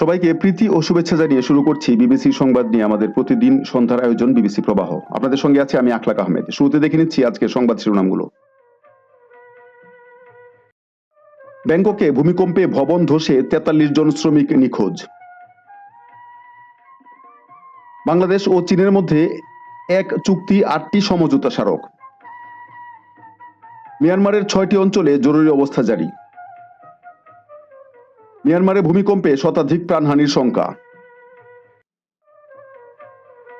সবাইকে প্রীতি ও শুভেচ্ছা জানিয়ে শুরু করছি বিবিসি সংবাদ নিয়ে আমাদের প্রতিদিন সন্ধ্যার আয়োজন বিবিসি প্রবাহ। আপনাদের সঙ্গে আছে আমি আখলাক আহমেদ। শুরুতে দেখে নিচ্ছি আজকের সংবাদ শিরোনামগুলো। ব্যাংককে ভূমিকম্পে ভবন ধসে তেতাল্লিশ জন শ্রমিক নিখোঁজ। বাংলাদেশ ও চীনের মধ্যে এক চুক্তি আটটি সমঝোতা স্মারক। মিয়ানমারের ছয়টি অঞ্চলে জরুরি অবস্থা জারি। মিয়ানমারে ভূমিকম্পে শতাধিক প্রাণহানির শঙ্কা।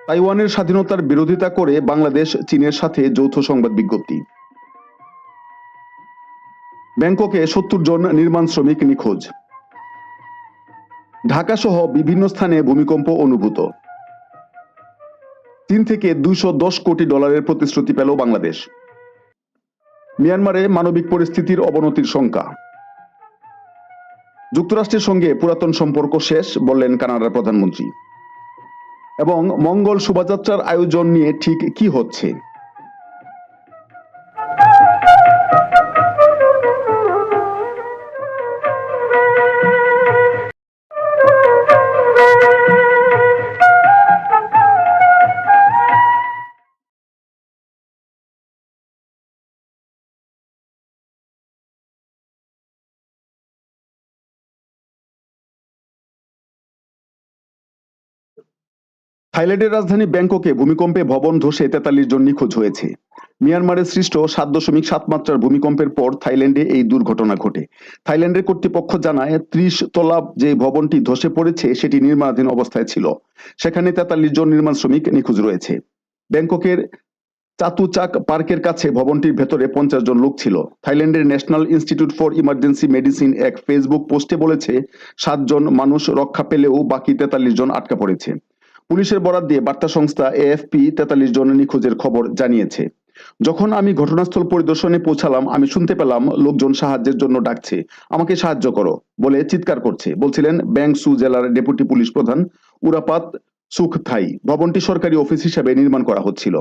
তাইওয়ানের স্বাধীনতার বিরোধিতা করে বাংলাদেশ চীনের সাথে যৌথ সংবাদ বিজ্ঞপ্তি। ব্যাংককে সত্তর জন নির্মাণ শ্রমিক নিখোঁজ। ঢাকা সহ বিভিন্ন স্থানে ভূমিকম্প অনুভূত। চীন থেকে দুইশো দশ কোটি ডলারের প্রতিশ্রুতি পেল বাংলাদেশ। মিয়ানমারে মানবিক পরিস্থিতির অবনতির শঙ্কা। যুক্তরাষ্ট্রের সঙ্গে পুরাতন সম্পর্ক শেষ, বললেন কানাডার প্রধানমন্ত্রী। এবং মঙ্গল শোভাযাত্রার আয়োজন নিয়ে ঠিক কি হচ্ছে? থাইল্যান্ডের রাজধানী ব্যাংককে ভূমিকম্পে ভবন ধসে তেতাল্লিশ জন নিখোঁজ হয়েছে। মিয়ানমারে সৃষ্ট সাত দশমিক সাত মাত্রার ভূমিকম্পের পর থাইল্যান্ডে এই দুর্ঘটনা ঘটে। থাইল্যান্ডের কর্তৃপক্ষ জানায়, ত্রিশ তলা যে ভবনটি ধসে পড়েছে, সেটি নির্মাণাধীন অবস্থায় ছিল। সেখানে তেতাল্লিশ জন নির্মাণ শ্রমিক নিখোঁজ রয়েছে। ব্যাংককের চাতুচাক পার্কের কাছে ভবনটির ভেতরে পঞ্চাশ জন লোক ছিল। থাইল্যান্ডের national institute for emergency medicine এক ফেসবুক পোস্টে বলেছে সাতজন মানুষ রক্ষা পেলেও বাকি তেতাল্লিশ জন আটকা পড়েছে। পুলিশের বরাত দিয়ে বার্তা সংস্থা এএফপি তেতাল্লিশ জনের নিখোঁজের খবর জানিয়েছে। যখন আমি ঘটনাস্থল পরিদর্শনে পৌঁছালাম, আমি শুনতে পেলাম লোকজন সাহায্যের জন্য ডাকছে। আমাকে সাহায্য করো বলে চিৎকার করছে, বলছিলেন ব্যাংসু জেলার ডেপুটি পুলিশ প্রধান উরাপাত সুখ থাই ভবনটি সরকারি অফিস হিসেবে নির্মাণ করা হচ্ছিল।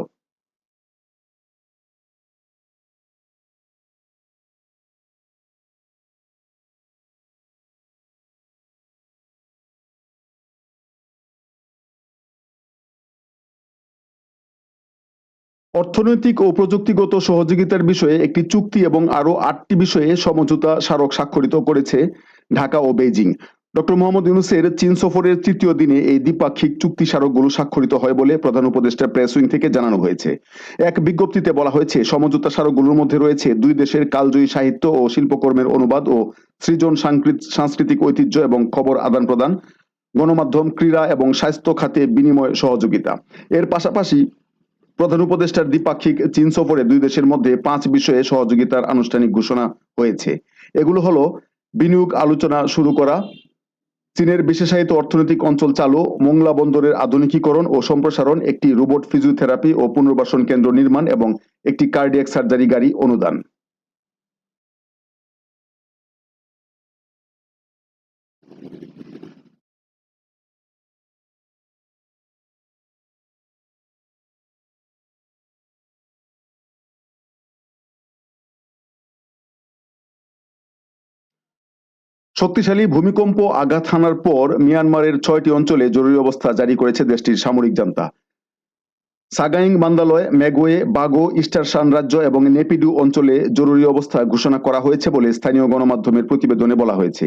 অর্থনৈতিক ও প্রযুক্তিগত সহযোগিতার বিষয়ে একটি চুক্তি এবং আরও আটটি বিষয়ে সমঝোতা স্মারক স্বাক্ষরিত করেছে ঢাকা ও বেইজিং। ডক্টর মোহাম্মদ ইউনুসের চীন সফরের তৃতীয় দিনে এই দ্বিপাক্ষিক চুক্তি স্মারকগুলো স্বাক্ষরিত হয় বলে প্রধান উপদেষ্টা প্রেস উইং থেকে জানানো হয়েছে। এক বিজ্ঞপ্তিতে বলা হয়েছে, সমঝোতা স্মারকগুলোর মধ্যে রয়েছে দুই দেশের কালজয়ী সাহিত্য ও শিল্পকর্মের অনুবাদ ও সৃজন সাংকৃত- সাংস্কৃতিক ঐতিহ্য এবং খবর আদান প্রদান, গণমাধ্যম, ক্রীড়া এবং স্বাস্থ্য খাতে বিনিময় সহযোগিতা। এর পাশাপাশি প্রধান উপদেষ্টার দ্বিপাক্ষিক চীন সফরে দুই দেশের মধ্যে পাঁচ বিষয়ে সহযোগিতার আনুষ্ঠানিক ঘোষণা হয়েছে। এগুলো হলো বিনিয়োগ আলোচনা শুরু করা, চীনের বিশেষায়িত অর্থনৈতিক অঞ্চল চালু, মোংলা বন্দরের আধুনিকীকরণ ও সম্প্রসারণ, একটি রোবট ফিজিওথেরাপি ও পুনর্বাসন কেন্দ্র নির্মাণ এবং একটি কার্ডিয়াক সার্জারি গাড়ি অনুদান। শক্তিশালী ভূমিকম্প আঘাত হানার পর মিয়ানমারের ছয়টি অঞ্চলে জরুরি অবস্থা জারি করেছে দেশটির সামরিক junta. Sagaing Mandalay Magway Bago ইস্টারশান রাজ্য এবং নেপিডু অঞ্চলে জরুরি অবস্থা ঘোষণা করা হয়েছে বলে স্থানীয় গণমাধ্যমের প্রতিবেদনে বলা হয়েছে।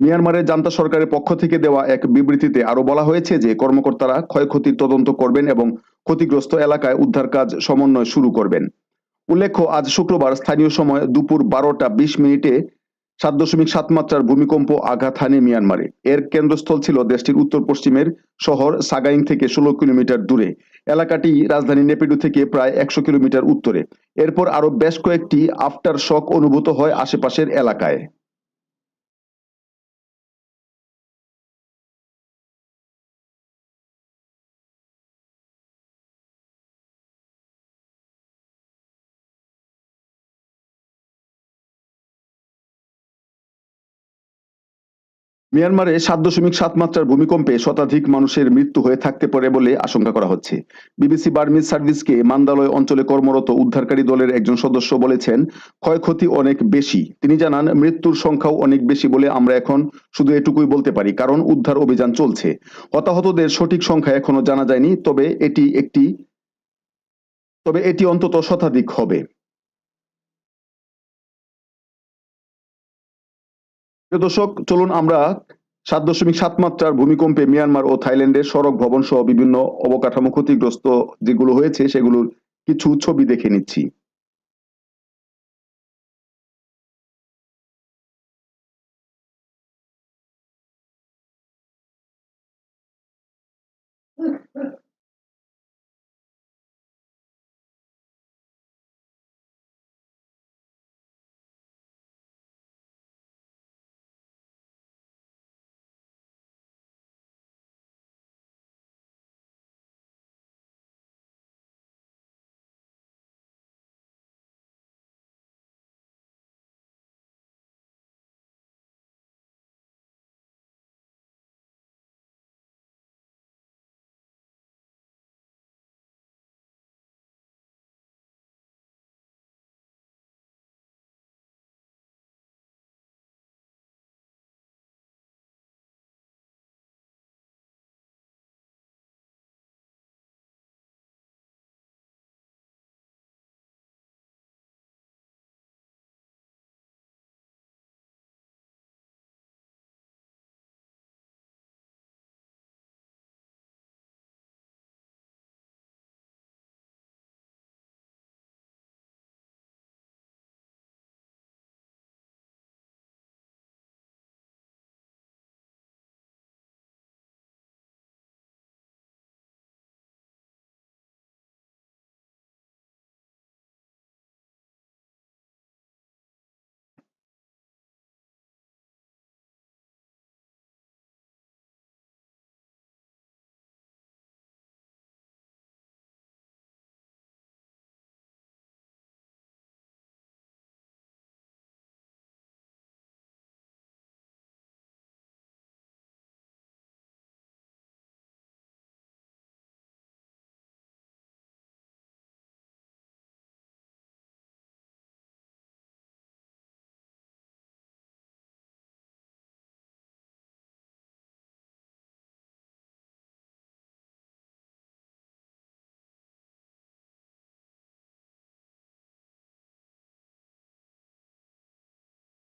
মিয়ানমারের জান্তা সরকারের পক্ষ থেকে দেওয়া এক বিবৃতিতে আরও বলা হয়েছে যে কর্মকর্তারা ক্ষয়ক্ষতির তদন্ত করবেন এবং ক্ষতিগ্রস্ত এলাকায় উদ্ধার কাজ সমন্বয় শুরু করবেন। উল্লেখ্য, আজ শুক্রবার স্থানীয় সময় দুপুর বারোটা বিশ মিনিটে সাত দশমিক সাত মাত্রার ভূমিকম্প আঘাত হানে মিয়ানমারে। এর কেন্দ্রস্থল ছিল দেশটির উত্তর পশ্চিমের শহর সাগাইং থেকে ষোলো কিলোমিটার দূরে। এলাকাটি রাজধানী নেপিডু থেকে প্রায় একশো কিলোমিটার উত্তরে। এরপর আরও বেশ কয়েকটি আফটার শক অনুভূত হয় আশেপাশের এলাকায়। মিয়ানমারে সাত দশমিক সাত মাত্রার ভূমিকম্পে শতাধিক মানুষের মৃত্যু হয়ে থাকতে পারে বলে আশঙ্কা করা হচ্ছে। বিবিসি বার্মিজ সার্ভিসকে মান্দালয় অঞ্চলে কর্মরত উদ্ধারকারী দলের একজন সদস্য বলেছেন, ক্ষয়ক্ষতি অনেক বেশি। তিনি জানান, মৃত্যুর সংখ্যাও অনেক বেশি বলে আমরা এখন শুধু এটুকুই বলতে পারি, কারণ উদ্ধার অভিযান চলছে। হতাহতদের সঠিক সংখ্যা এখনও জানা যায়নি, তবে এটি একটি, তবে এটি অন্তত শতাধিক হবে। দর্শক, চলুন আমরা সাত দশমিক সাত মাত্রার ভূমিকম্পে মিয়ানমার ও থাইল্যান্ডের সড়ক ভবন সহ বিভিন্ন অবকাঠামো ক্ষতিগ্রস্ত যেগুলো হয়েছে সেগুলোর কিছু ছবি দেখে নিচ্ছি।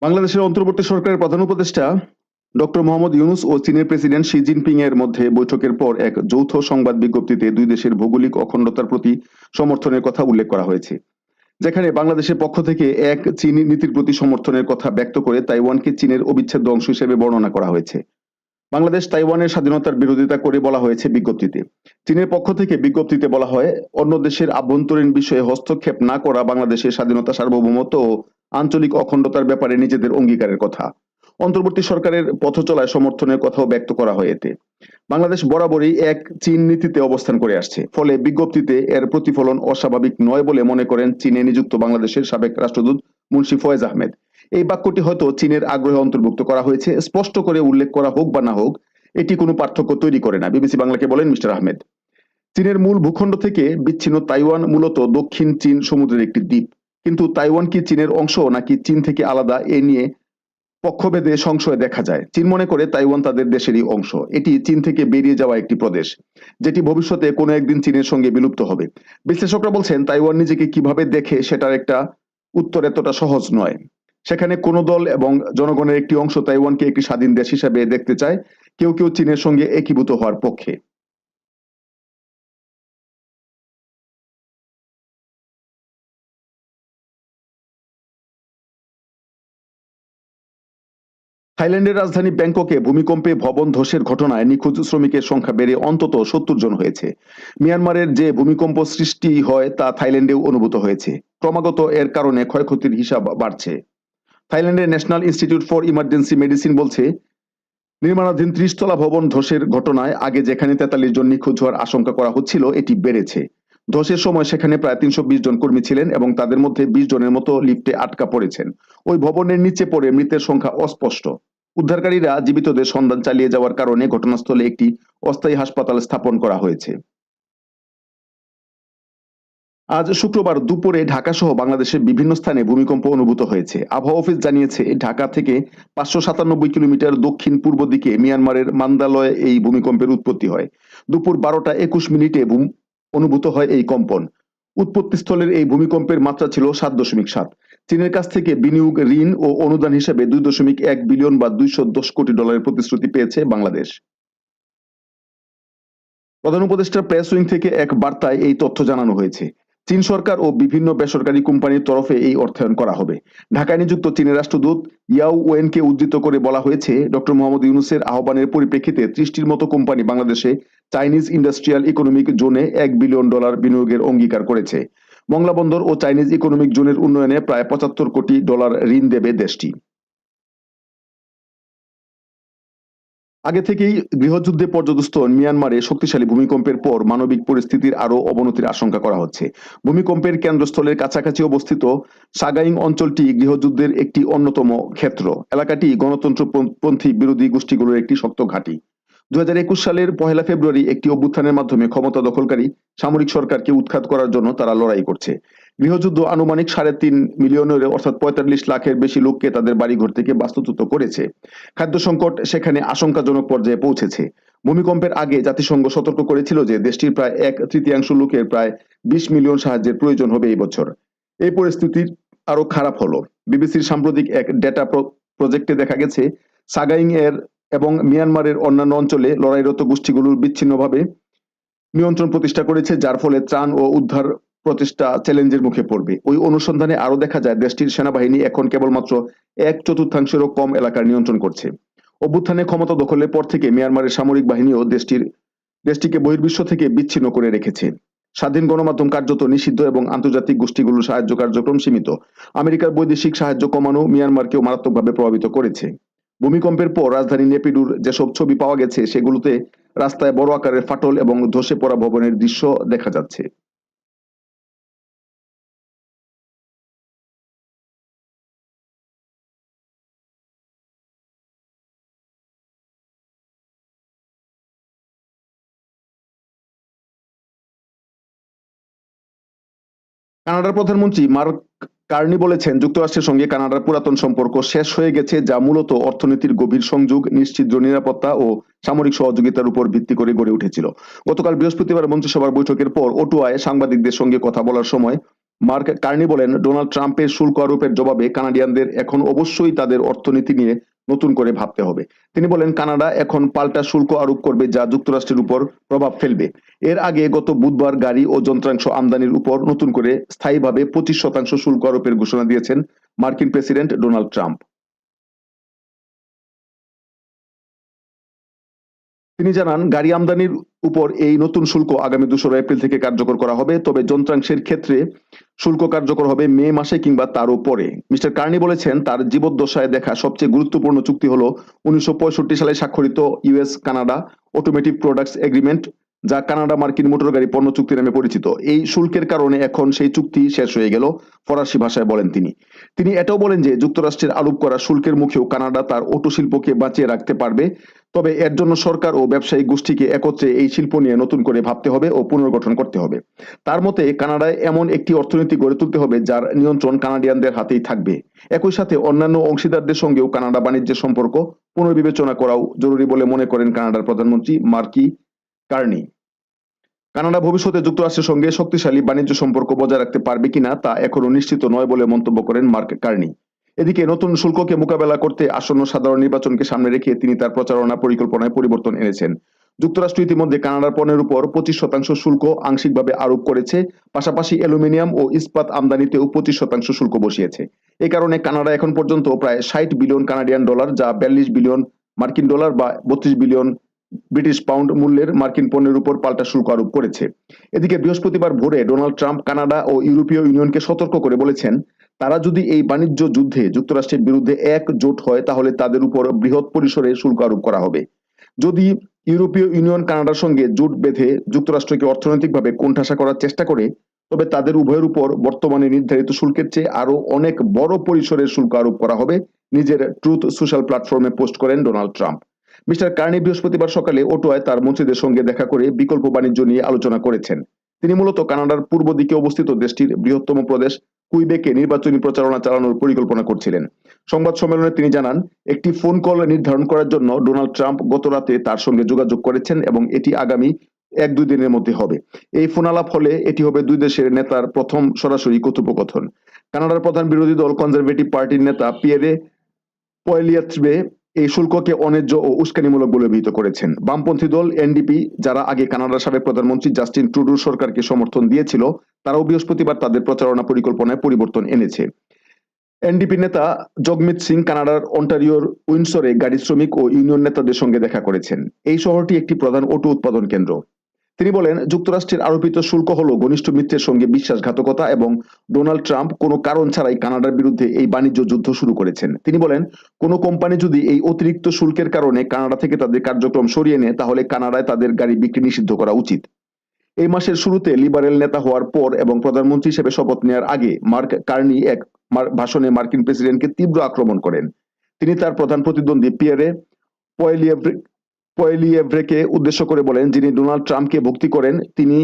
বাংলাদেশের অন্তর্বর্তী সরকারের প্রধান উপদেষ্টা ডক্টর মোহাম্মদ ইউনুস ও চীনের প্রেসিডেন্ট শি জিনপিং এর মধ্যে বৈঠকের পর এক যৌথ সংবাদ বিজ্ঞপ্তিতে দুই দেশের ভৌগোলিক অখণ্ডতার প্রতি সমর্থনের কথা উল্লেখ করা হয়েছে। যেখানে বাংলাদেশের পক্ষ থেকে এক চীন নীতির প্রতি সমর্থনের কথা ব্যক্ত করে তাইওয়ানকে চীনের অবিচ্ছেদ্য অংশ হিসেবে বর্ণনা করা হয়েছে। বাংলাদেশ তাইওয়ানের স্বাধীনতার বিরোধিতা করে বলা হয়েছে বিজ্ঞপ্তিতে। চীনের পক্ষ থেকে বিজ্ঞপ্তিতে বলা হয়, অন্য দেশের আভ্যন্তরীণ বিষয়ে হস্তক্ষেপ না করা বাংলাদেশের স্বাধীনতা সার্বভৌমত্ব ও আঞ্চলিক অখণ্ডতার ব্যাপারে নিজেদের অঙ্গীকারের কথা। অন্তর্বর্তী সরকারের পথ চলায় সমর্থনের কথাও ব্যক্ত করা হয় এতে। বাংলাদেশ বরাবরই এক চীন নীতিতে অবস্থান করে আসছে। ফলে বিজ্ঞপ্তিতে এর প্রতিফলন অস্বাভাবিক নয় বলে মনে করেন চীনে নিযুক্ত বাংলাদেশের সাবেক রাষ্ট্রদূত মুন্সি ফয়েজ আহমেদ। এই বাক্যটি হয়তো চীনের আগ্রহে অন্তর্ভুক্ত করা হয়েছে, স্পষ্ট করে উল্লেখ করা হোক বা না হোক, এটি কোনো পার্থক্য তৈরি করে না, বিবিসি বাংলাকে বলেন মিস্টার আহমেদ। চীনের মূল ভূখণ্ড থেকে বিচ্ছিন্ন তাইওয়ান মূলত দক্ষিণ চীন সমুদ্রের একটি দ্বীপ। কিন্তু তাইওয়ান কি চীনের অংশ নাকি চীন থেকে আলাদা? এ নিয়ে পক্ষভেদে সংশয় দেখা যায়। চীন মনে করে তাইওয়ান তাদের দেশেরই অংশ। এটি চীন থেকে বেরিয়ে যাওয়া একটি প্রদেশ, যেটি ভবিষ্যতে কোনো একদিন চীনের সঙ্গে বিলুপ্ত হবে। বিশ্লেষকরা বলছেন, তাইওয়ান নিজেকে কীভাবে দেখে সেটার একটা উত্তর এতটা সহজ নয়। সেখানে কোন দল এবং জনগণের একটি অংশ তাইওয়ানকে একটি স্বাধীন দেশ হিসেবে দেখতে চায়। কেউ কেউ চীনের সঙ্গে একীভূত হওয়ার পক্ষে। থাইল্যান্ডের রাজধানী ব্যাংককে ভূমিকম্পে ভবন ধসের ঘটনায় নিখোঁজ শ্রমিকের সংখ্যা বেড়ে অন্তত সত্তর জন হয়েছে। মিয়ানমারের যে ভূমিকম্প সৃষ্টি হয় তা থাইল্যান্ডেও অনুভূত হয়েছে। ক্রমাগত এর কারণে ক্ষয়ক্ষতির হিসাব বাড়ছে। থাইল্যান্ডের national institute for emergency medicine বলছে, নির্মাণাধীন ত্রিশতলা ভবন ধসের ঘটনায় আগে যেখানে তেতাল্লিশ জন নিখোঁজ হওয়ার আশঙ্কা করা হচ্ছিল, এটি বেড়েছে। ধসের সময় সেখানে প্রায় তিনশো বিশ জন কর্মী ছিলেন এবং তাদের মধ্যে বিশ জনের মতো লিফটে আটকা পড়েছেন। ওই ভবনের নিচে পড়ে মৃতের সংখ্যা অস্পষ্ট। উদ্ধারকারীরা জীবিতদের সন্ধান চালিয়ে যাওয়ার কারণে ঘটনাস্থলে একটি অস্থায়ী হাসপাতাল স্থাপন করা হয়েছে। আজ শুক্রবার দুপুরে ঢাকা সহ বাংলাদেশের বিভিন্ন স্থানে ভূমিকম্প অনুভূত হয়েছে। আবহাওয়া অফিস জানিয়েছে, ঢাকা থেকে পাঁচশো সাতানব্বই কিলোমিটার দক্ষিণ পূর্ব দিকে মিয়ানমারের মান্দালয়ে এই ভূমিকম্পের উৎপত্তি হয়। দুপুর বারোটা একুশ মিনিটে অনুভূত হয় এই কম্পন। উৎপত্তিস্থলের এই ভূমিকম্পের মাত্রা ছিল সাত দশমিক সাত। চীনের কাছ থেকে বিনিয়োগ, ঋণ ও অনুদান হিসেবে দুই দশমিক এক বিলিয়ন বা দুইশো দশ কোটি ডলারের প্রতিশ্রুতি পেয়েছে বাংলাদেশ। প্রধান উপদেষ্টা প্রেস উইং থেকে এক বার্তায় এই তথ্য জানানো হয়েছে। চীন সরকার ও বিভিন্ন বেসরকারি কোম্পানির তরফে এই অর্থায়ন করা হবে। ঢাকায় নিযুক্ত চীনের রাষ্ট্রদূত ইয়াও ওয়েনকে উদ্ধৃত করে বলা হয়েছে ডক্টর মোহাম্মদ ইউনুসের আহ্বানের পরিপ্রেক্ষিতে ত্রিশটির মতো কোম্পানি বাংলাদেশে চাইনিজ ইন্ডাস্ট্রিয়াল ইকোনমিক জোনে এক বিলিয়ন ডলার বিনিয়োগের অঙ্গীকার করেছে। মংলা বন্দর ও চাইনিজ ইকোনমিক জোনের উন্নয়নে প্রায় পঁচাত্তর কোটি ডলার ঋণ দেবে দেশটি। আগে থেকেই গৃহযুদ্ধে পর্যদস্ত মিয়ানমারে শক্তিশালী ভূমিকম্পের পর মানবিক পরিস্থিতির আরও অবনতির আশঙ্কা করা হচ্ছে। ভূমিকম্পের কেন্দ্রস্থলের কাছাকাছি অবস্থিত সাগাইং অঞ্চলটি গৃহযুদ্ধের একটি অন্যতম ক্ষেত্র। এলাকাটি গণতন্ত্রপন্থী বিরোধী গোষ্ঠীগুলোর একটি শক্ত ঘাঁটি। দু হাজার একুশ সালের পহেলা ফেব্রুয়ারি একটি অভ্যুত্থানের মাধ্যমে ক্ষমতা দখলকারী সামরিক সরকারকে উৎখাত করার জন্য তারা লড়াই করছে। গৃহযুদ্ধ আনুমানিক সাড়ে তিন মিলিয়নের অর্থাৎ পঁয়তাল্লিশ লাখের বেশি লোককে তাদের বাড়িঘর থেকে বাস্তুচ্যুত করেছে। খাদ্য সংকট সেখানে আশঙ্কাজনক পর্যায়ে পৌঁছেছে। ভূমিকম্পের আগে জাতিসংঘ সতর্ক করেছিল যে দেশটির প্রায় এক তৃতীয়াংশ লোকের প্রায় বিশ মিলিয়ন সাহায্যের প্রয়োজন হবে এই বছর। এই পরিস্থিতির আরও খারাপ হলো। বিবিসির সাম্প্রতিক এক ডেটা প্রজেক্টে দেখা গেছে, সাগাইং এর এবং মিয়ানমারের অন্যান্য অঞ্চলে লড়াইরত গোষ্ঠীগুলোর বিচ্ছিন্নভাবে নিয়ন্ত্রণ প্রতিষ্ঠা করেছে, যার ফলে ত্রাণ ও উদ্ধার প্রচেষ্টা চ্যালেঞ্জের মুখে পড়বে। ওই অনুসন্ধানে আরও দেখা যায়, দেশটির সেনাবাহিনী এখন কেবলমাত্র এক চতুর্থাংশেরও কম এলাকার নিয়ন্ত্রণ করছে। অভ্যুত্থানে ক্ষমতা দখলের পর থেকে মিয়ানমারের সামরিক বাহিনীও দেশটির, দেশটিকে বহির্বিশ্ব থেকে বিচ্ছিন্ন করে রেখেছে। স্বাধীন গণমাধ্যম কার্যত নিষিদ্ধ এবং আন্তর্জাতিক গোষ্ঠীগুলোর সাহায্য কার্যক্রম সীমিত। আমেরিকার বৈদেশিক সাহায্য কমানো মিয়ানমারকেও মারাত্মকভাবে প্রভাবিত করেছে। ভূমিকম্পের পর রাজধানী নেপিডুর যেসব ছবি পাওয়া গেছে, সেগুলোতে রাস্তায় বড় আকারের ফাটল এবং ধসে পড়া ভবনের দৃশ্য দেখা যাচ্ছে। কানাডার প্রধানমন্ত্রী মার্ক কার্নি বলেছেন, যুক্তরাষ্ট্রের সঙ্গে কানাডার পুরাতন সম্পর্ক শেষ হয়ে গেছে, যা মূলত অর্থনীতির গভীর সংযোগ, নিশ্চিত নিরাপত্তা ও সামরিক সহযোগিতার উপর ভিত্তি করে গড়ে উঠেছিল। গতকাল বৃহস্পতিবার মন্ত্রিসভার বৈঠকের পর অটুয়ায় সাংবাদিকদের সঙ্গে কথা বলার সময় মার্ক কার্নি বলেন, ডোনাল্ড ট্রাম্পের শুল্ক আরোপের জবাবে কানাডিয়ানদের এখন অবশ্যই তাদের অর্থনীতি নিয়ে নতুন করে ভাবতে হবে। তিনি বলেন, কানাডা এখন পাল্টা শুল্ক আরোপ করবে যা যুক্তরাষ্ট্রের উপর প্রভাব ফেলবে। এর আগে গত বুধবার গাড়ি ও যন্ত্রাংশ আমদানির উপর নতুন করে স্থায়ীভাবে পঁচিশ শতাংশ শুল্ক আরোপের ঘোষণা দিয়েছেন মার্কিন প্রেসিডেন্ট ডোনাল্ড ট্রাম্প। তিনি জানান, গাড়ি আমদানির উপর এই নতুন শুল্ক আগামী দোসরা এপ্রিল থেকে কার্যকর করা হবে, তবে যন্ত্রাংশের ক্ষেত্রে শুল্ক কার্যকর হবে মে মাসে কিংবা তার পরে মিস্টার কার্নি বলেছেন, তার জীবদ্দশায় দেখা সবচেয়ে গুরুত্বপূর্ণ চুক্তি হলো উনিশশো পঁয়ষট্টি সালে স্বাক্ষরিত US Canada automotive products agreement যা কানাডা মার্কিন মোটর গাড়ি পণ্য চুক্তি নামে পরিচিত। এই শুল্কের কারণে এখন সেই চুক্তি শেষ হয়ে গেল, ফরাসি ভাষায় বলেন তিনি। তিনি এটাও বলেন যে যুক্তরাষ্ট্রের আরোপ করা শুল্কের মুখেও কানাডা তার অটো শিল্পকে বাঁচিয়ে রাখতে পারবে, তবে এর জন্য সরকার ও ব্যবসায়িক গোষ্ঠীকে একত্রে এই শিল্প নিয়ে নতুন করে ভাবতে হবে ও পুনর্গঠন করতে হবে। তার মতে, কানাডায় এমন একটি অর্থনীতি গড়ে তুলতে হবে যার নিয়ন্ত্রণ কানাডিয়ানদের হাতেই থাকবে। একই সাথে অন্যান্য অংশীদারদের সঙ্গেও কানাডা বাণিজ্যের সম্পর্ক পুনর্বিবেচনা করাও জরুরি বলে মনে করেন কানাডার প্রধানমন্ত্রী মার্কি কার্নি কানাডা ভবিষ্যতে যুক্তরাষ্ট্রের সঙ্গে শক্তিশালী বাণিজ্য সম্পর্ক বজায় রাখতে পারবে কিনা তা এখনও নিশ্চিত নয় বলে মন্তব্য করেন মার্ক কার্নি। এদিকে নতুন শুল্ককে মোকাবেলা করতে আসন্ন সাধারণ নির্বাচনকে সামনে রেখে তিনি তার প্রচারণা পরিকল্পনায় পরিবর্তন এনেছেন। যুক্তরাষ্ট্র ইতিমধ্যে কানাডার পণ্যের উপর পঁচিশ শতাংশ শুল্ক আংশিকভাবে আরোপ করেছে, পাশাপাশি অ্যালুমিনিয়াম ও ইস্পাত আমদানিতেও পঁচিশ শতাংশ শুল্ক বসিয়েছে। এ কারণে কানাডা এখন পর্যন্ত প্রায় ষাট বিলিয়ন কানাডিয়ান ডলার, যা বিয়াল্লিশ বিলিয়ন মার্কিন ডলার বা বত্রিশ বিলিয়ন ব্রিটিশ পাউন্ড মূল্যের মার্কিন পণ্যের উপর পাল্টা শুল্ক আরোপ করেছে। এদিকে বৃহস্পতিবার ভোরে ডোনাল্ড ট্রাম্প কানাডা ও ইউরোপীয় ইউনিয়নকে সতর্ক করে বলেছেন, তারা যদি এই বাণিজ্য যুদ্ধে যুক্তরাষ্ট্রের বিরুদ্ধে একজোট হয়, তাহলে তাদের উপর বৃহৎ পরিসরে শুল্ক আরোপ করা হবে। যদি ইউরোপীয় ইউনিয়ন কানাডার সঙ্গে জোট বেঁধে যুক্তরাষ্ট্রকে অর্থনৈতিকভাবে কোণঠাসা করার চেষ্টা করে, তবে তাদের উভয়ের উপর বর্তমানে নির্ধারিত শুল্কের চেয়ে আরও অনেক বড় পরিসরের শুল্ক আরোপ করা হবে, নিজের ট্রুথ সোশ্যাল প্ল্যাটফর্মে পোস্ট করেন ডোনাল্ড ট্রাম্প। মিস্টার কার্নি বৃহস্পতিবার সকালে ওটোয়ায় তার মন্ত্রীদের সঙ্গে দেখা করে বিকল্প বাণিজ্য নিয়ে আলোচনা করেছেন। তিনি মূলত কানাডার পূর্ব দিকে অবস্থিত দেশটির বৃহত্তম প্রদেশ, কুইবেকে নির্বাচনী প্রচারণা চালানোর পরিকল্পনা করছিলেন। সংবাদ সম্মেলনে তিনি জানান, একটি ফোন কল নির্ধারণ করার জন্য ডোনাল্ড ট্রাম্প গত রাতে তার সঙ্গে যোগাযোগ করেছেন এবং এটি আগামী এক দুই দিনের মধ্যে হবে। এই ফোনালাপ হলে এটি হবে দুই দেশের নেতার প্রথম সরাসরি কথোপকথন। কানাডার প্রধান বিরোধী দল কনজারভেটিভ পার্টির নেতা পিয়েরে পয়েলিয়াত্রে এই শুল্ককে অন্যায্য ও উস্কানিমূলক বলে অভিহিত করেছেন। বামপন্থী দল, এনডিপি, যারা আগে কানাডার সাবেক প্রধানমন্ত্রী জাস্টিন ট্রুডুর সরকারকে সমর্থন দিয়েছিল, তারাও বৃহস্পতিবার তাদের প্রচারণা পরিকল্পনায় পরিবর্তন এনেছে। এনডিপি নেতা জগমিত সিং কানাডার অন্টারিওর উইন্সরে গাড়ি শ্রমিক ও ইউনিয়ন নেতাদের সঙ্গে দেখা করেছেন। এই শহরটি একটি প্রধান অটো উৎপাদন কেন্দ্র। তিনি বলেন, যুক্তরাষ্ট্রের আরোপিত শুল্ক হল ঘনিষ্ঠ মিত্রের সঙ্গে বিশ্বাসঘাতকতা এবং ডোনাল্ড ট্রাম্প কোনো কারণ ছাড়াই কানাডার বিরুদ্ধে এই বাণিজ্য যুদ্ধ শুরু করেছেন। তিনি বলেন, কোনো কোম্পানি যদি এই অতিরিক্ত শুল্কের কারণে কানাডা থেকে তাদের কার্যক্রম সরিয়ে নেয়, তাহলে কানাডায় তাদের গাড়ি বিক্রি নিষিদ্ধ করা উচিত। এই মাসের শুরুতে লিবারেল নেতা হওয়ার পর এবং প্রধানমন্ত্রী হিসেবে শপথ নেওয়ার আগে মার্ক কার্নি এক ভাষণে মার্কিন প্রেসিডেন্টকে তীব্র আক্রমণ করেন। তিনি তার প্রধান প্রতিদ্বন্দ্বী পিয়ারে পয়েলিয়েভ্রে পয়েলিয়েভ্রেকে উদ্দেশ্য করে বলেন, যিনি ডোনাল্ড ট্রাম্পকে ভক্তি করেন, তিনি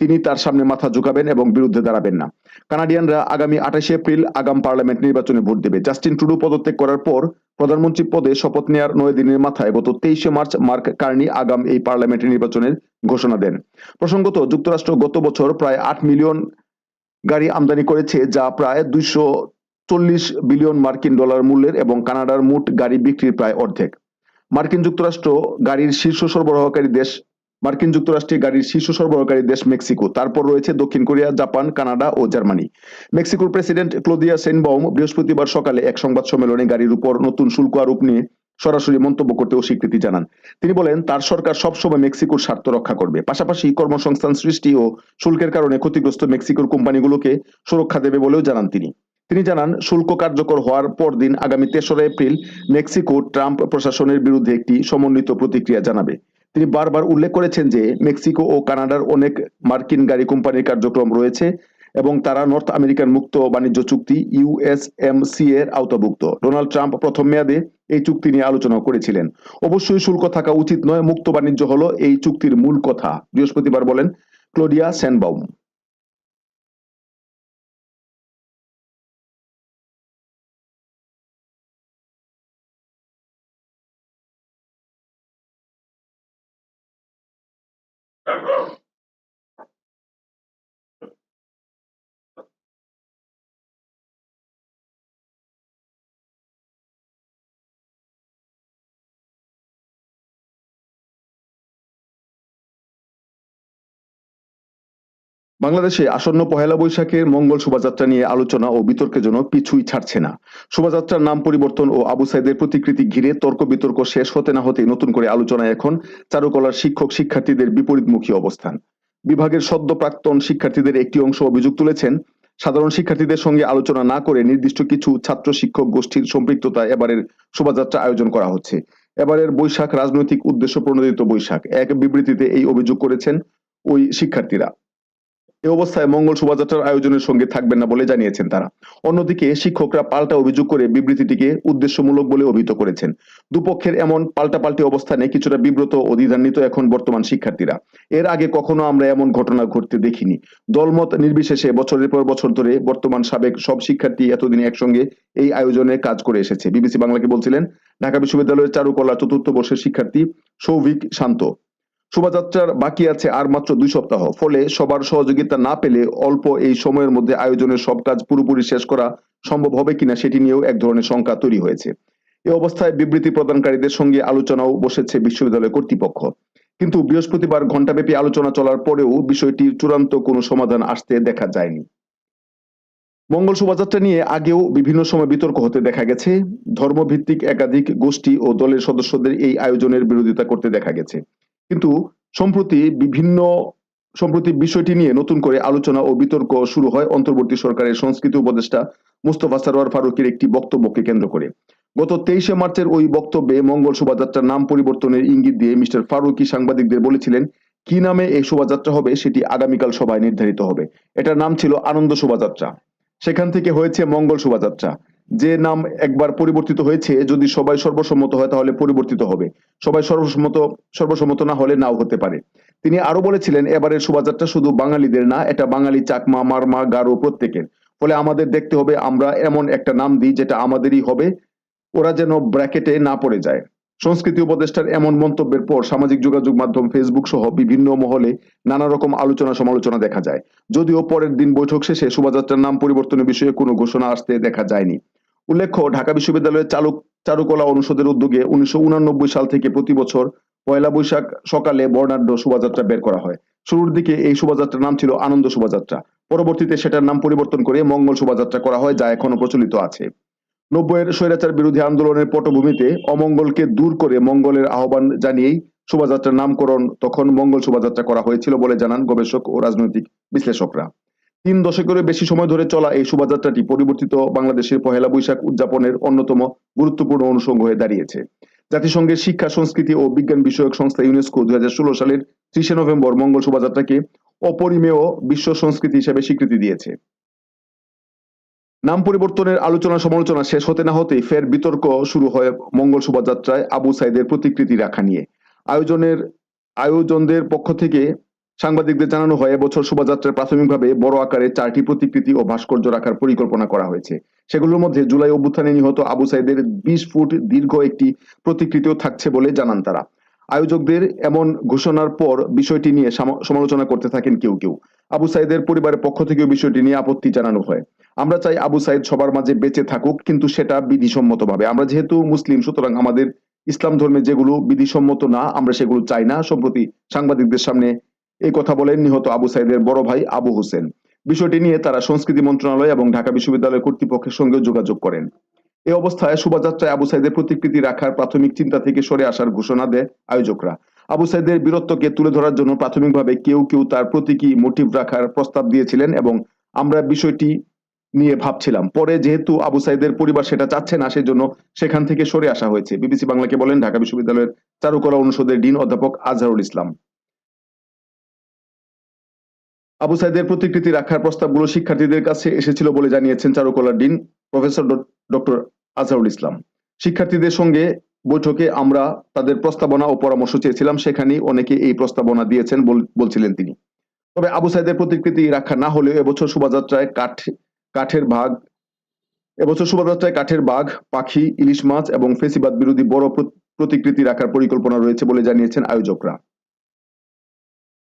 তিনি তার সামনে মাথা ঝুঁকাবেন এবং বিরুদ্ধে দাঁড়াবেন না। কানাডিয়ানরা আগামী আঠাশে এপ্রিল আগাম পার্লামেন্ট নির্বাচনে ভোট দেবে। জাস্টিন ট্রুডু পদত্যাগ করার পর প্রধানমন্ত্রী পদে শপথ নেয়ার নয় দিনের মাথায় গত তেইশে মার্চ মার্ক কার্নি আগাম এই পার্লামেন্ট নির্বাচনের ঘোষণা দেন। প্রসঙ্গত, যুক্তরাষ্ট্র গত বছর প্রায় আট মিলিয়ন গাড়ি আমদানি করেছে, যা প্রায় দুইশো চল্লিশ বিলিয়ন মার্কিন ডলার মূল্যের এবং কানাডার মোট গাড়ি বিক্রির প্রায় অর্ধেক। মার্কিন যুক্তরাষ্ট্র গাড়ির শীর্ষ সরবরাহকারী দেশ, মার্কিন যুক্তরাষ্ট্রে গাড়ির শীর্ষ সরবরাহকারী দেশ মেক্সিকো। তারপর রয়েছে দক্ষিণ কোরিয়া, জাপান, কানাডা ও জার্মানি। মেক্সিকোর প্রেসিডেন্ট ক্লোদিয়া সেনবাউম বৃহস্পতিবার সকালে এক সংবাদ সম্মেলনে গাড়ির উপর নতুন শুল্ক আরোপ নিয়ে সরাসরি মন্তব্য করতে অস্বীকৃতি জানান। তিনি বলেন, তার সরকার সবসময় মেক্সিকোর স্বার্থ রক্ষা করবে। পাশাপাশি কর্মসংস্থান সৃষ্টি ও শুল্কের কারণে ক্ষতিগ্রস্ত মেক্সিকোর কোম্পানিগুলোকে সুরক্ষা দেবে বলেও জানান তিনি। তিনি জানান, শুল্ক কার্যকর হওয়ার পরদিন আগামী তেসরা এপ্রিল মেক্সিকো ট্রাম্প প্রশাসনের বিরুদ্ধে একটি সমন্বিত প্রতিক্রিয়া জানাবে। তিনি বারবার উল্লেখ করেছেন যে, মেক্সিকো ও কানাডার অনেক মার্কিন গাড়ি কোম্পানির কার্যক্রম রয়েছে এবং তারা নর্থ আমেরিকান মুক্ত বাণিজ্য চুক্তি ইউএসএমসি এর আওতাভুক্ত। ডোনাল্ড ট্রাম্প প্রথম মেয়াদে এই চুক্তি নিয়ে আলোচনা করেছিলেন। অবশ্যই শুল্ক থাকা উচিত নয়, মুক্ত বাণিজ্য হলো এই চুক্তির মূল কথা। বৃহস্পতিবার বলেন, ক্লোডিয়া সেনবাউম। বাংলাদেশে আসন্ন পহেলা বৈশাখের মঙ্গল শোভাযাত্রা নিয়ে আলোচনা ও বিতর্কের জন্য পিছুই ছাড়ছে না। শোভাযাত্রার নাম পরিবর্তন ও আবু সাইদের প্রতিকৃতি ঘিরে তর্ক বিতর্ক শেষ হতে না হতে নতুন করে আলোচনায় এখন চারুকলার শিক্ষক শিক্ষার্থীদের বিপরীতমুখী অবস্থান। বিভাগের সদ্য প্রাক্তন শিক্ষার্থীদের একটি অংশ অভিযোগ তুলেছেন, সাধারণ শিক্ষার্থীদের সঙ্গে আলোচনা না করে নির্দিষ্ট কিছু ছাত্র শিক্ষক গোষ্ঠীর সম্পৃক্ততা এবারের শোভাযাত্রা আয়োজন করা হচ্ছে। এবারের বৈশাখ রাজনৈতিক উদ্দেশ্য প্রণোদিত বৈশাখ। এক বিবৃতিতে এই অভিযোগ করেছেন ওই শিক্ষার্থীরা। এ অবস্থায় মঙ্গল শোভাযাত্রার আয়োজনের সঙ্গে থাকবেন না বলে জানিয়েছেন তারা। অন্যদিকে শিক্ষকরা পাল্টা অভিযোগ করে বিবৃতিটিকে উদ্দেশ্যমূলক বলে অভিহিত করেছেন। দুপক্ষের এমন পাল্টাপাল্টি অবস্থানে কিছুটা বিব্রত ও দ্বিধান্বিত এখন বর্তমান শিক্ষার্থীরা। এর আগে কখনো আমরা এমন ঘটনা ঘটতে দেখিনি। দলমত নির্বিশেষে বছরের পর বছর ধরে বর্তমান সাবেক সব শিক্ষার্থী এতদিন একসঙ্গে এই আয়োজনে কাজ করে এসেছে। বিবিসি বাংলাকে বলছিলেন, ঢাকা বিশ্ববিদ্যালয়ের চারুকলা চতুর্থ বর্ষের শিক্ষার্থী সৌভিক শান্ত। শোভাযাত্রার বাকি আছে আর মাত্র দুই সপ্তাহ। ফলে সবার সহযোগিতা না পেলে অল্প এই সময়ের মধ্যে আয়োজনের সব কাজ পুরোপুরি শেষ করা সম্ভব হবে কিনা সেটি নিয়েও এক ধরনের শঙ্কা তৈরি হয়েছে। এ অবস্থায় বিবৃতি প্রদানকারীদের সঙ্গে আলোচনাও বসেছে বিশ্ববিদ্যালয় কর্তৃপক্ষ। কিন্তু বৃহস্পতিবার ঘণ্টাব্যাপী আলোচনা চলার পরেও বিষয়টির চূড়ান্ত কোনো সমাধান আসতে দেখা যায়নি। মঙ্গল শোভাযাত্রা নিয়ে আগেও বিভিন্ন সময় বিতর্ক হতে দেখা গেছে। ধর্মভিত্তিক একাধিক গোষ্ঠী ও দলের সদস্যদের এই আয়োজনের বিরোধিতা করতে দেখা গেছে। কিন্তু সম্প্রতি বিভিন্ন, সম্প্রতি বিষয়টি নিয়ে নতুন করে আলোচনা ও বিতর্ক শুরু হয় অন্তর্বর্তী সরকারের সংস্কৃতি উপদেষ্টা মুস্তফা সারোয়ার ফারুকের একটি বক্তব্যকে কেন্দ্র করে। গত তেইশে মার্চের ওই বক্তব্যে মঙ্গল শোভাযাত্রার নাম পরিবর্তনের ইঙ্গিত দিয়ে মিস্টার ফারুকি সাংবাদিকদের বলেছিলেন, কি নামে এই শোভাযাত্রা হবে সেটি আগামীকাল সভায় নির্ধারিত হবে। এটার নাম ছিল আনন্দ শোভাযাত্রা। সেখান থেকে হয়েছে মঙ্গল শোভাযাত্রা। যে নাম একবার পরিবর্তিত হয়েছে, যদি সবাই সর্বসম্মত হয় তাহলে পরিবর্তিত হবে। সবাই সর্বসম্মত সর্বসম্মত না হলে নাও হতে পারে। তিনি আরও বলেছিলেন, এবারের শোভাযাত্রা শুধু বাঙালিদের না, এটা বাঙালি চাকমা, মারমা, গারো প্রত্যেকের। ফলে আমাদের দেখতে হবে আমরা এমন একটা নাম দিই যেটা আমাদেরই হবে। ওরা যেন ব্র্যাকেটে না পড়ে যায়। সংস্কৃতি উপদেষ্টার এমন মন্তব্যের পর সামাজিক যোগাযোগ মাধ্যম, ফেসবুক সহ বিভিন্ন মহলে নানা রকম আলোচনা সমালোচনা দেখা যায়। যদিও পরের দিন বৈঠক শেষে শোভাযাত্রার নাম পরিবর্তনের বিষয়ে কোনো ঘোষণা আসতে দেখা যায়নি। উল্লেখ্য, ঢাকা বিশ্ববিদ্যালয়ের চালুক চারুকলা অনুষদের উদ্যোগে উনিশশো সাল থেকে প্রতি বছর পয়লা বৈশাখ সকালে বর্ণাঢ্য শোভাযাত্রা বের করা হয়। শুরুর দিকে এই শোভাযাত্রার নাম ছিল আনন্দ শোভাযাত্রা। পরবর্তীতে সেটার নাম পরিবর্তন করে মঙ্গল শোভাযাত্রা করা হয়, যা এখনও প্রচলিত আছে। নব্বইয়ের স্বৈরাচার বিরোধী আন্দোলনের পটভূমিতে অমঙ্গলকে দূর করে মঙ্গলের আহ্বান জানিয়েই শোভাযাত্রার নামকরণ তখন মঙ্গল শোভাযাত্রা করা হয়েছিল বলে জানান গবেষক ও রাজনৈতিক বিশ্লেষকরা। তিন দশকেরও বেশি সময় ধরে চলা এই শোভাযাত্রাটি পরিবর্তিত বাংলাদেশের পহেলা বৈশাখ উদযাপনের অন্যতম গুরুত্বপূর্ণ অনুষঙ্গ হয়ে দাঁড়িয়েছে। জাতিসংঘের শিক্ষা, সংস্কৃতি ও বিজ্ঞান বিষয়ক সংস্থা ইউনেস্কো দুই সালের ত্রিশে নভেম্বর মঙ্গল শোভাযাত্রাকে অপরিমেয় বিশ্ব সংস্কৃতি হিসেবে স্বীকৃতি দিয়েছে। নাম পরিবর্তনের আলোচনা সমালোচনা শেষ হতে না হতেই ফের বিতর্ক শুরু হয় মঙ্গল শোভাযাত্রায় আবু সাইদের প্রতিকৃতি রাখা নিয়ে। আয়োজনের, আয়োজনদের পক্ষ থেকে সাংবাদিকদের জানানো হয়, এবছর শোভাযাত্রায় প্রাথমিকভাবে বড় আকারে চারটি প্রতিকৃতি ও ভাস্কর্য রাখার পরিকল্পনা করা হয়েছে। সেগুলোর মধ্যে জুলাই অভ্যুত্থানে নিহত আবু সাইদের বিশ ফুট দীর্ঘ একটি প্রতিকৃতিও থাকছে বলে জানান তারা। আয়োজকদের এমন ঘোষণার পর বিষয়টি নিয়ে সাম- সমালোচনা করতে থাকেন কেউ কেউ। আবু সাইদের পরিবারের পক্ষ থেকেও বিষয়টি নিয়ে আপত্তি জানানো হয়। আমরা চাই আবু সাইদ সবার মাঝে বেঁচে থাকুক, কিন্তু সেটা বিধিসম্মতভাবে। আমরা যেহেতু মুসলিম, সুতরাং আমাদের ইসলাম ধর্মে যেগুলো বিধিসম্মত না, আমরা সেগুলো চাই না। সম্প্রতি সাংবাদিকদের সামনে এই কথা বলেন নিহত আবু সাইদের বড় ভাই আবু হোসেন। বিষয়টি নিয়ে তারা সংস্কৃতি মন্ত্রণালয় এবং ঢাকা বিশ্ববিদ্যালয় কর্তৃপক্ষের সঙ্গে যোগাযোগ করেন। এই অবস্থায় শোভাযাত্রায় আবু সাইদের প্রতিকৃতি রাখার প্রাথমিক চিন্তা থেকে সরে আসার ঘোষণা দেয় আয়োজকরা। আবু সাইদের বীরত্বকে তুলে ধরার জন্য প্রাথমিকভাবে কেউ কেউ তার প্রতীকী মোটিভ রাখার প্রস্তাব দিয়েছিলেন এবং আমরা বিষয়টি নিয়ে ভাবছিলাম। পরে যেহেতু আবু সাইদের পরিবার সেটা চাচ্ছে না, সেজন্য সেখান থেকে সরে আসা হয়েছে। বিবিসি বাংলাকে বলেন, ঢাকা বিশ্ববিদ্যালয়ের চারুকলা অনুষদের ডিন অধ্যাপক আজহারুল ইসলাম। আবু সাইদের প্রতিকৃতি রাখার প্রস্তাবগুলো শিক্ষার্থীদের কাছে এসেছিল বলে জানিয়েছেন চারুকলার dean professor doctor Azharul Islam. শিক্ষার্থীদের সঙ্গে বৈঠকে আমরা তাদের প্রস্তাবনা ও পরামর্শ চেয়েছিলাম, সেখানেই অনেকে এই প্রস্তাবনা দিয়েছেন বলছিলেন তিনি। তবে আবু সাইদের প্রতিকৃতি রাখা না হলেও এবছর শোভাযাত্রায় কাঠ কাঠের ভাগ এবছর শোভাযাত্রায় কাঠের বাঘ, পাখি, ইলিশ মাছ এবং ফেসিবাদ বিরোধী বড় প্রতিকৃতি রাখার পরিকল্পনা রয়েছে বলে জানিয়েছেন আয়োজকরা।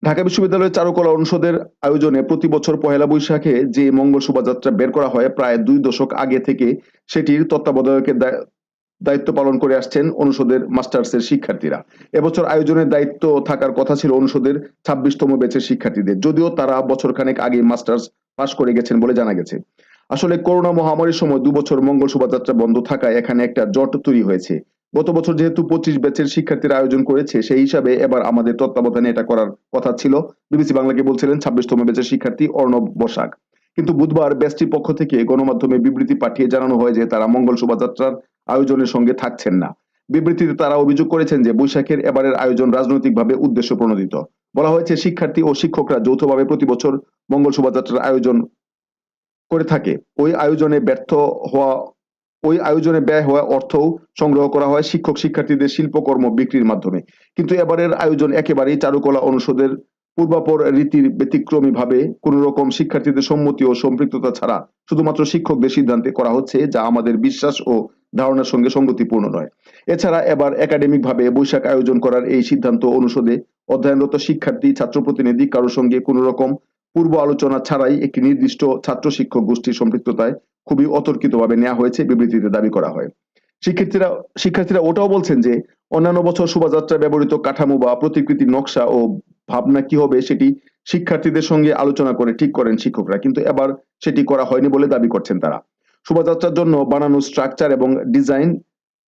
ঢাকা বিশ্ববিদ্যালয়ের চারুকলা অনুষদের আয়োজনে প্রতি বছর পহেলা বৈশাখে যে মঙ্গল শোভাযাত্রা বের করা হয়, প্রায় দুই দশক আগে থেকে সেটির তত্ত্বাবধায়কের দায়- দায়িত্ব পালন করে আসছেন অনুষদের মাস্টার্সের শিক্ষার্থীরা। এবছর আয়োজনের দায়িত্ব থাকার কথা ছিল অনুষদের ছাব্বিশতম ব্যাচের শিক্ষার্থীদের। যদিও তারা বছরখানেক আগে মাস্টার্স পাশ করে গেছেন বলে জানা গেছে। আসলে করোনা মহামারীর সময় দু বছর মঙ্গল শোভাযাত্রা বন্ধ থাকায় এখানে একটা জট তৈরি হয়েছে। গত বছর যেহেতু পঁচিশ ব্যাচের শিক্ষার্থীরা আয়োজন করেছে, সেই হিসাবে এবার আমাদের তত্ত্বাবধানে এটা করার কথা ছিল। বিবিসি বাংলাকে বলছিলেন, ছাব্বিশতম ব্যাচের শিক্ষার্থী অর্ণব বসাক। কিন্তু বুধবার ব্যাচটির পক্ষ থেকে গণমাধ্যমে বিবৃতি পাঠিয়ে জানানো হয় যে তারা মঙ্গল শোভাযাত্রার আয়োজনের সঙ্গে থাকছেন না। বিবৃতিতে তারা অভিযোগ করেছেন যে বৈশাখের এবারের আয়োজন রাজনৈতিকভাবে উদ্দেশ্য প্রণোদিত। বলা হয়েছে, শিক্ষার্থী ও শিক্ষকরা যৌথভাবে প্রতি বছর মঙ্গল শোভাযাত্রার আয়োজন করে থাকে। ওই আয়োজনে ব্যর্থ হওয়া ওই আয়োজনে ব্যয় হওয়া অর্থও সংগ্রহ করা হয় শিক্ষক শিক্ষার্থীদের শিল্পকর্ম বিক্রির মাধ্যমে। কিন্তু এবারের আয়োজন একেবারেই চারুকলা অনুষদের পূর্বাপর রীতির ব্যতিক্রমী ভাবে কোন রকম শিক্ষার্থীদের সম্মতি ও সম্পৃক্ততা ছাড়া শুধুমাত্র শিক্ষকদের সিদ্ধান্তে করা হচ্ছে, যা আমাদের বিশ্বাস ও ধারণার সঙ্গে সঙ্গতিপূর্ণ নয়। এছাড়া এবার একাডেমিক ভাবে বৈশাখ আয়োজন করার এই সিদ্ধান্ত অনুষদে অধ্যয়নরত শিক্ষার্থী ছাত্র প্রতিনিধি কারোর সঙ্গে কোন রকম পূর্ব আলোচনা ছাড়াই একটি নির্দিষ্ট ছাত্র শিক্ষক গোষ্ঠীর সম্পৃক্ততায় খুবই অতর্কিতভাবে নেওয়া হয়েছে, বিবৃতিতে দাবি করা হয়। শিক্ষার্থীরা শিক্ষার্থীরা ওটাও বলছেন যে, অন্যান্য বছর শোভাযাত্রায় ব্যবহৃত কাঠামো বা প্রতিকৃতির নকশা ও ভাবনা কি হবে সেটি শিক্ষার্থীদের সঙ্গে আলোচনা করে ঠিক করেন শিক্ষকরা, কিন্তু এবার সেটি করা হয়নি বলে দাবি করছেন তারা। শোভাযাত্রার জন্য বানানো স্ট্রাকচার এবং ডিজাইন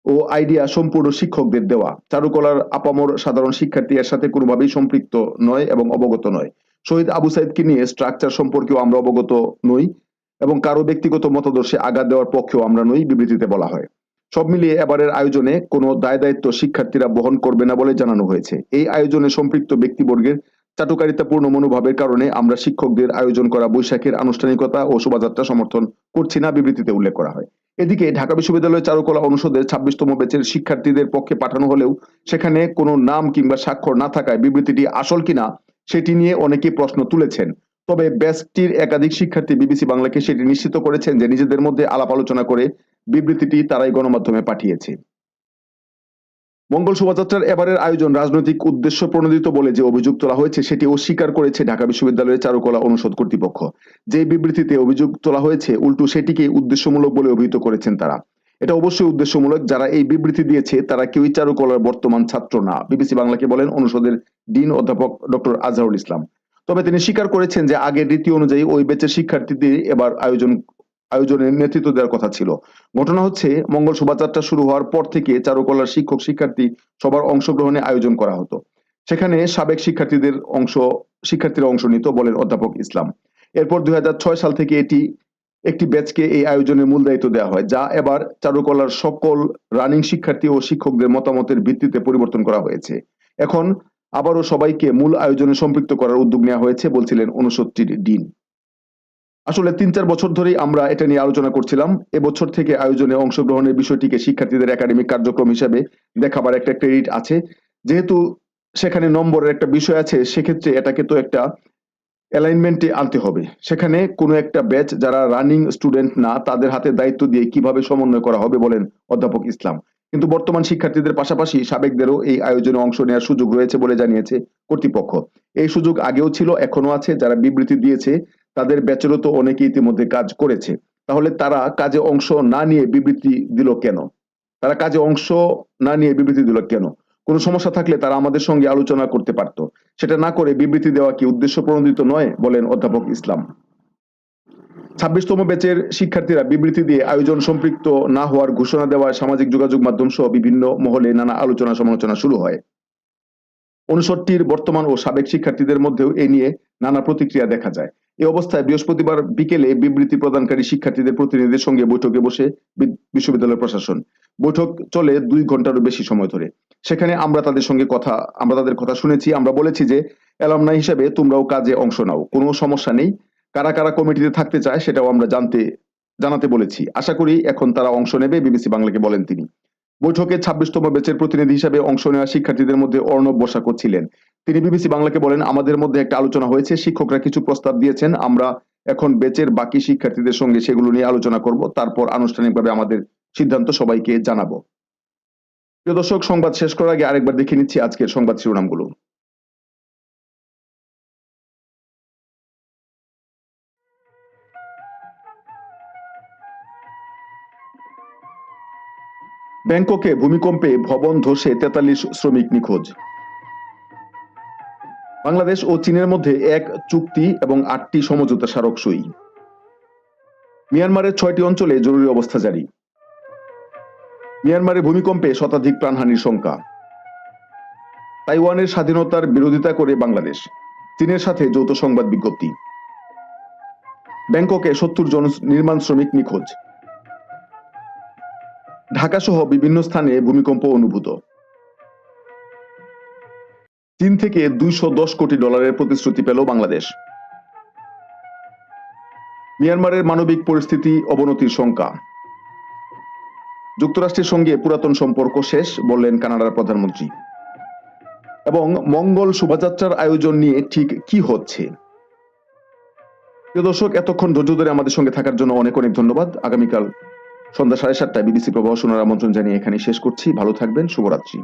ও আইডিয়া সম্পূর্ণ শিক্ষকদের দেওয়া। চারুকলার আপামর সাধারণ শিক্ষার্থী এর সাথে কোনোভাবেই সম্পৃক্ত নয় এবং অবগত নয়। শহীদ আবু সাইদকে নিয়ে স্ট্রাকচার সম্পর্কেও আমরা অবগত নই। এবং কারও ব্যক্তিগত মতাদর্শে আঘাত দেওয়ার পক্ষেও আমরা নই, বিবৃতিতে বলা হয়। সব মিলিয়ে এবারের আয়োজনে কোনো দায় দায়িত্ব শিক্ষার্থীরা বহন করবে না বলে জানানো হয়েছে। এই আয়োজনে সম্পৃক্ত ব্যক্তিবর্গের চাটুকারিতাপূর্ণ মনোভাবের কারণে আমরা শিক্ষকদের আয়োজন করা বৈশাখের আনুষ্ঠানিকতা ও শোভাযাত্রা সমর্থন করছি না, বিবৃতিতে উল্লেখ করা হয়। এদিকে ঢাকা বিশ্ববিদ্যালয় চারুকলা অনুষদের ছাব্বিশতম ব্যাচের শিক্ষার্থীদের পক্ষে পাঠানো হলেও সেখানে কোনো নাম কিংবা স্বাক্ষর না থাকায় বিবৃতিটি আসল কিনা সেটি নিয়ে অনেকে প্রশ্ন তুলেছেন। তবে ব্যাচটির একাধিক শিক্ষার্থী বিবিসি বাংলাকে সেটি নিশ্চিত করেছেন যে নিজেদের মধ্যে আলাপ আলোচনা করে বিবৃতিটি তারাই গণমাধ্যমে পাঠিয়েছে। মঙ্গল শোভাযাত্রার এবারের আয়োজন রাজনৈতিক উদ্দেশ্য প্রণোদিত বলে যে অভিযোগ তোলা হয়েছে সেটি অস্বীকার করেছে ঢাকা বিশ্ববিদ্যালয়ের চারুকলা অনুষদ কর্তৃপক্ষ। যে বিবৃতিতে অভিযোগ তোলা হয়েছে, উল্টো সেটিকে উদ্দেশ্যমূলক বলে অভিহিত করেছেন তারা। এটা অবশ্যই উদ্দেশ্যমূলক, যারা এই বিবৃতি দিয়েছে তারা কেউই চারুকলার বর্তমান ছাত্র না। বিবিসি বাংলাকে বলেন অনুষদের ডিন অধ্যাপক ডক্টর আজহারুল ইসলাম। তবে তিনি স্বীকার করেছেন যে আগের রীতি অনুযায়ী ওই ব্যাচের শিক্ষার্থীদের এবার আয়োজন, আয়োজনের নেতৃত্ব দেওয়ার কথা ছিল। ঘটনা হচ্ছে, মঙ্গল শোভাযাত্রা শুরু হওয়ার পর থেকে চারুকলার শিক্ষক শিক্ষার্থী সবার অংশগ্রহণে আয়োজন করা হতো। সেখানে সাবেক শিক্ষার্থীদের অংশ, শিক্ষার্থীরা অংশ নিত বলেন অধ্যাপক ইসলাম। এরপর দুই হাজার ছয় সাল থেকে এটি একটি ব্যাচকে এই আয়োজনের মূল দায়িত্ব দেওয়া হয়, যা এবার চারুকলার সকল রানিং শিক্ষার্থী ও শিক্ষকদের মতামতের ভিত্তিতে পরিবর্তন করা হয়েছে। এখন আবারও সবাইকে মূল আয়োজনে সম্পৃক্ত করার উদ্যোগ নেওয়া হয়েছে, বলছিলেন অনুষদটির ডিন। আসলে তিন চার বছর ধরেই আমরা এটা নিয়ে আলোচনা করছিলাম। এবছর থেকে আয়োজনে অংশগ্রহণের বিষয়টিকে শিক্ষার্থীদের একাডেমিক কার্যক্রম হিসেবে দেখাবার একটা ক্রেডিট আছে। যেহেতু সেখানে নম্বরের একটা বিষয় আছে, সেক্ষেত্রে এটাকে তো একটা অ্যালাইনমেন্টে আনতে হবে। সেখানে কোনো একটা ব্যাচ যারা রানিং স্টুডেন্ট না, তাদের হাতে দায়িত্ব দিয়ে কীভাবে সমন্বয় করা হবে বলেন অধ্যাপক ইসলাম। কিন্তু বর্তমান শিক্ষার্থীদের পাশাপাশি সাবেকদেরও এই আয়োজনে অংশ নেওয়ার সুযোগ রয়েছে বলে জানিয়েছে কর্তৃপক্ষ। এই সুযোগ আগেও ছিল এখনও আছে, যারা বিবৃতি দিয়েছে তাদের ব্যাচেরও তো অনেকে ইতিমধ্যে কাজ করেছে। তাহলে তারা কাজে অংশ না নিয়ে বিবৃতি দিল কেন? তারা কাজে অংশ না নিয়ে বিবৃতি দিল কেন? কোনো সমস্যা থাকলে তারা আমাদের সঙ্গে আলোচনা করতে পারত। সেটা না করে বিবৃতি দেওয়া কি উদ্দেশ্য প্রণোদিত নয় বলেন অধ্যাপক ইসলাম। ছাব্বিশতম ব্যাচের শিক্ষার্থীরা বিবৃতি দিয়ে আয়োজন সম্পৃক্ত না হওয়ার ঘোষণা দেওয়ায় সামাজিক যোগাযোগ মাধ্যম সহ বিভিন্ন মহলে নানা আলোচনা সমালোচনা শুরু হয়। অনুষদটির বর্তমান ও সাবেক শিক্ষার্থীদের মধ্যেও এ নিয়ে নানা প্রতিক্রিয়া দেখা যায়। এই অবস্থায় বৃহস্পতিবার বিকেলে বিবৃতি প্রদানকারী শিক্ষার্থীদের প্রতিনিধিদের সঙ্গে বৈঠকে বসে বিশ্ববিদ্যালয় প্রশাসন। বৈঠক চলে দুই ঘন্টারও বেশি সময় ধরে। সেখানে আমরা তাদের সঙ্গে কথা, আমরা তাদের কথা শুনেছি, আমরা বলেছি যে অ্যালামনা হিসেবে তোমরাও কাজে অংশ নাও, কোনো সমস্যা নেই। কারা কারা কমিটিতে থাকতে চায় সেটাও আমরা জানতে, জানাতে বলেছি। আশা করি এখন তারা অংশ নেবে, বিবিসি বাংলাকে বলেন তিনি। বৈঠকে ছাব্বিশতম ব্যাচের প্রতিনিধি হিসাবে অংশ নেওয়া শিক্ষার্থীদের মধ্যে অর্ণব বসাক ছিলেন তিনি বিবিসি বাংলাকে বলেন, আমাদের মধ্যে একটা আলোচনা হয়েছে, শিক্ষকরা কিছু প্রস্তাব দিয়েছেন, আমরা এখন বেচের বাকি শিক্ষার্থীদের সঙ্গে সেগুলো নিয়ে আলোচনা করব, তারপর আনুষ্ঠানিকভাবে আমাদের সিদ্ধান্ত সবাইকে জানাব। প্রিয় দর্শক, সংবাদ শেষ করার আগে আরেকবার দেখে নিচ্ছি আজকের সংবাদ শিরোনামগুলো। ব্যাংককে ভূমিকম্পে ভবন ধসে তেতাল্লিশ শ্রমিক নিখোঁজ। বাংলাদেশ ও চীনের মধ্যে এক চুক্তি এবং আটটি সমঝোতা স্মারক সই মিয়ানমারের ছয়টি অঞ্চলে জরুরি অবস্থা জারি। মিয়ানমারে ভূমিকম্পে শতাধিক প্রাণহানির সংখ্যা তাইওয়ানের স্বাধীনতার বিরোধিতা করে বাংলাদেশ। চীনের সাথে যৌথ সংবাদ বিজ্ঞপ্তি। ব্যাংককে সত্তর জন নির্মাণ শ্রমিক নিখোঁজ। ঢাকা সহ বিভিন্ন স্থানে ভূমিকম্প অনুভূত। চীন থেকে দুইশো দশ কোটি ডলারের প্রতিশ্রুতি পেল বাংলাদেশ। মিয়ানমারের মানবিক পরিস্থিতি, অবনতির শঙ্কা। যুক্তরাষ্ট্রের সঙ্গে পুরাতন সম্পর্ক শেষ, বললেন কানাডার প্রধানমন্ত্রী। এবং মঙ্গল শোভাযাত্রার আয়োজন নিয়ে ঠিক কি হচ্ছে? প্রিয় দর্শক, এতক্ষণ ধৈর্য ধরে আমাদের সঙ্গে থাকার জন্য অনেক অনেক ধন্যবাদ। আগামীকাল সন্ধ্যা সাড়ে সাতটায় বিবিসি প্রবাহ শোনার আমন্ত্রণ জানিয়ে এখানে শেষ করছি। ভালো থাকবেন শুভরাত্রি।